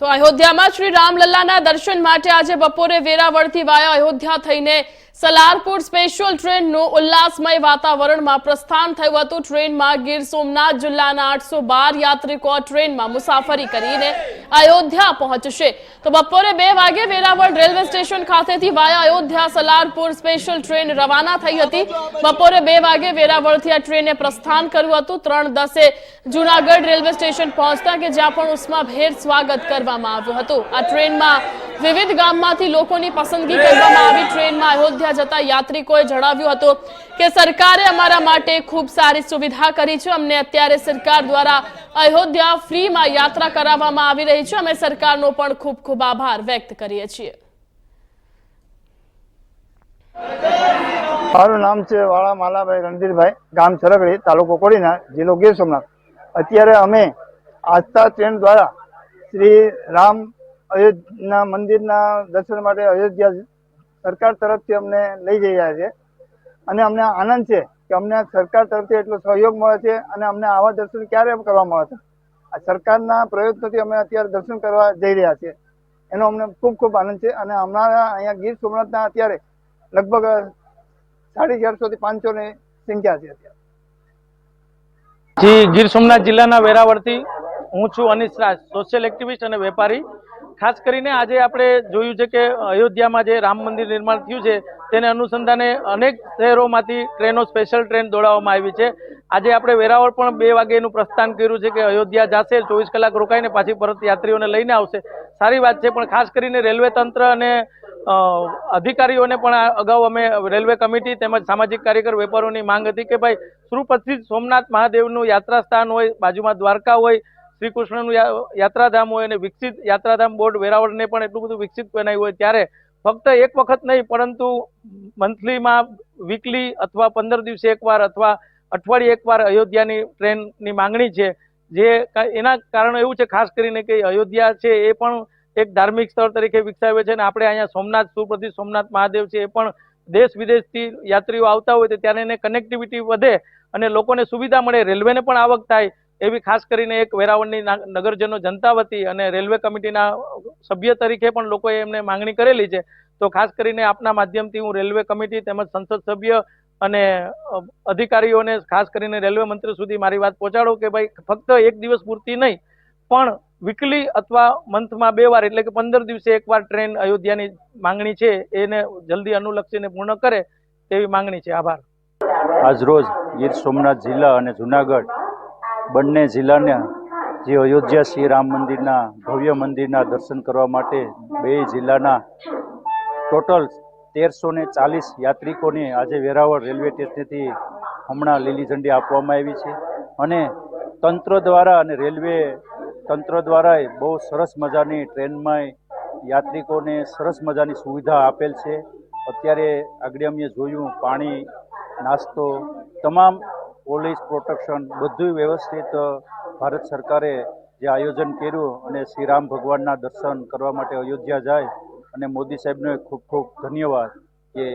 તો અયોધ્યામાં શ્રી રામલલ્લાના દર્શન માટે આજે બપોરે વેરાવળથી વાયા અયોધ્યા થઈને સલારપુર સ્પેશિયલ ટ્રેનનું ઉલ્લાસમય વાતાવરણમાં પ્રસ્થાન થયું હતું. ટ્રેનમાં ગીર સોમનાથ જિલ્લાના આઠસો બાર યાત્રિકો ટ્રેનમાં મુસાફરી કરીને અયોધ્યા પહોંચશે. તો બપોરે બે વાગે વેરાવળ રેલવે સ્ટેશન ખાતેથી via Ayodhya Salarpur special train રવાના થઈ હતી. બપોરે બે વાગે વેરાવળથી આ ટ્રેને પ્રસ્થાન કર્યું હતું. ત્રણ દસે જુનાગઢ રેલવે સ્ટેશન પહોંચતા કે જ્યાં પણ ઉષ્માભેર સ્વાગત કરવામાં આવ્યું હતું. આ ટ્રેનમાં વિવિધ ગામમાંથી લોકોની પસંદગી કરવામાં આવી. ટ્રેનમાં અયોધ્યા જતા યાત્રિકોએ જણાવ્યું હતું કે સરકારે અમારા માટે ખૂબ સારી સુવિધા કરી છે. અમને અત્યારે સરકાર દ્વારા અયોધ્યા ફ્રીમાં યાત્રા કરાવવામાં આવી રહી છે. અમે સરકારનો પણ ખૂબ ખૂબ આભાર વ્યક્ત કરીએ છીએ. મારું નામ છે વાળા માલાભાઈ રણધીરભાઈ, ગામ સરગડી, તાલુકો કોડીના, જિલ્લો ગીર સોમનાથ. અત્યારે અમે આસ્થા ટ્રેન દ્વારા શ્રી રામ અયોધ્યાના મંદિરના દર્શન માટે અયોધ્યા સરકાર તરફથી અમને લઈ જઈ રહ્યા છે. અને અમને આનંદ છે કે અમને સરકાર તરફથી એટલો સહયોગ મળે છે અને અમને આવા દર્શન ક્યારે કરવા મળે છે? આ સરકારના પ્રયત્નોથી અમે અત્યારે દર્શન કરવા જઈ રહ્યા છીએ. એનો અમને ખૂબ ખૂબ આનંદ છે અને અમારા અહીંયા ગીર સોમનાથના અત્યારે લગભગ સાડી ચારસો થી પાંચસો ની સંખ્યા છે અત્યારે. ગીર સોમનાથ જિલ્લાના વેરાવળથી હું છું અનિશ રાજ સોશિયલ એક્ટિવિસ્ટ અને વેપારી. ખાસ કરીને આજે આપણે જોયું છે કે અયોધ્યામાં જે રામ મંદિર નિર્માણ થયું છે, તેને અનુસંધાને અનેક શહેરોમાંથી ટ્રેનો સ્પેશિયલ ટ્રેન દોડાવવામાં આવી છે. આજે આપણે વેરાવળ પણ બે વાગ્યેનું પ્રસ્થાન કર્યું છે કે અયોધ્યા જશે, ચોવીસ કલાક રોકાઈને પાછી પરત યાત્રીઓને લઈને આવશે. સારી વાત છે, પણ ખાસ કરીને રેલવે તંત્ર અને અધિકારીઓને પણ અગાઉ અમે રેલવે કમિટી તેમજ સામાજિક કાર્યકર વેપારોની માંગ હતી કે ભાઈ સુપ્રસિદ્ધ સોમનાથ મહાદેવનું યાત્રા સ્થાન હોય, બાજુમાં દ્વારકા હોય શ્રી કૃષ્ણનું યાત્રાધામ હોય અને વિકસિત યાત્રાધામ બોર્ડ વેરાવળને પણ એટલું બધું વિકસિત બનાવ્યું હોય ત્યારે ફક્ત એક વખત નહીં, પરંતુ મંથલીમાં વીકલી અથવા પંદર દિવસે એકવાર અથવા અઠવાડિયે એકવાર અયોધ્યાની ટ્રેનની માંગણી છે, જે એના કારણે એવું છે, ખાસ કરીને કે અયોધ્યા છે એ પણ એક ધાર્મિક સ્થળ તરીકે વિકસાવે છે અને આપણે અહીંયા સોમનાથ સુપ્રતિ સોમનાથ મહાદેવ છે એ પણ દેશ વિદેશથી યાત્રીઓ આવતા હોય તો ત્યારે એને કનેક્ટિવિટી વધે અને લોકોને સુવિધા મળે રેલવેને પણ આવક થાય એવી ખાસ કરીને એક વેરાવળની નગરજનો જનતા વતી અને રેલવે કમિટીના સભ્ય તરીકે પણ લોકોએ એમને માંગણી કરેલી છે. તો ખાસ કરીને આપના માધ્યમથી હું રેલવે કમિટી તેમજ સંસદ સભ્ય અને અધિકારીઓને ખાસ કરીને રેલવે મંત્રી સુધી મારી વાત પહોંચાડો કે ભાઈ, ફક્ત એક દિવસ પૂરતી નહીં, પણ વીકલી અથવા મંથમાં બે વાર, એટલે કે પંદર દિવસે એકવાર ટ્રેન અયોધ્યાની માંગણી છે, એને જલ્દી અનુલક્ષીને પૂર્ણ કરે તેવી માંગણી છે. આભાર. આજરોજ ગીર સોમનાથ જિલ્લા અને જુનાગઢ બંને જિલ્લાના જે અયોધ્યા શ્રી રામ મંદિરના ભવ્ય મંદિરના દર્શન કરવા માટે બે જિલ્લાના ટોટલ તેરસો ને ચાલીસ યાત્રિકોને આજે વેરાવળ રેલવે સ્ટેશનેથી હમણાં લીલી ઝંડી આપવામાં આવી છે. અને તંત્ર દ્વારા અને રેલવે તંત્ર દ્વારા બહુ સરસ મજાની ટ્રેનમાં યાત્રિકોને સરસ મજાની સુવિધા આપેલ છે. અત્યારે આગળ અમે જોયું, પાણી, નાસ્તો, તમામ પોલીસ પ્રોટેક્શન બધું વ્યવસ્થિત ભારત સરકારે જે આયોજન કર્યું અને શ્રી રામ ભગવાનના દર્શન કરવા માટે અયોધ્યા જાય અને મોદી સાહેબનો ખૂબ ખૂબ ધન્યવાદ કે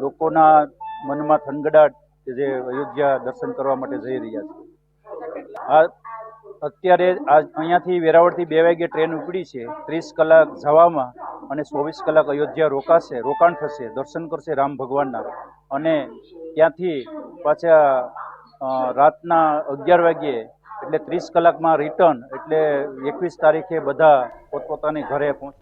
લોકોના મનમાં થનગડાટ કે જે અયોધ્યા દર્શન કરવા માટે જઈ રહ્યા છે. આ અત્યારે આ અહીંયાથી વેરાવળથી બે વાગે ટ્રેન ઉપડી છે, ત્રીસ કલાક જવામાં અને ચોવીસ કલાક અયોધ્યા રોકાશે, રોકાણ થશે, દર્શન કરશે રામ ભગવાનના. અને ત્યાંથી પાછા રાતના અગિયાર વાગ્યે એટલે ત્રીસ કલાકમાં રિટર્ન એટલે એકવીસ તારીખે બધા પોતપોતાની ઘરે પહોંચ.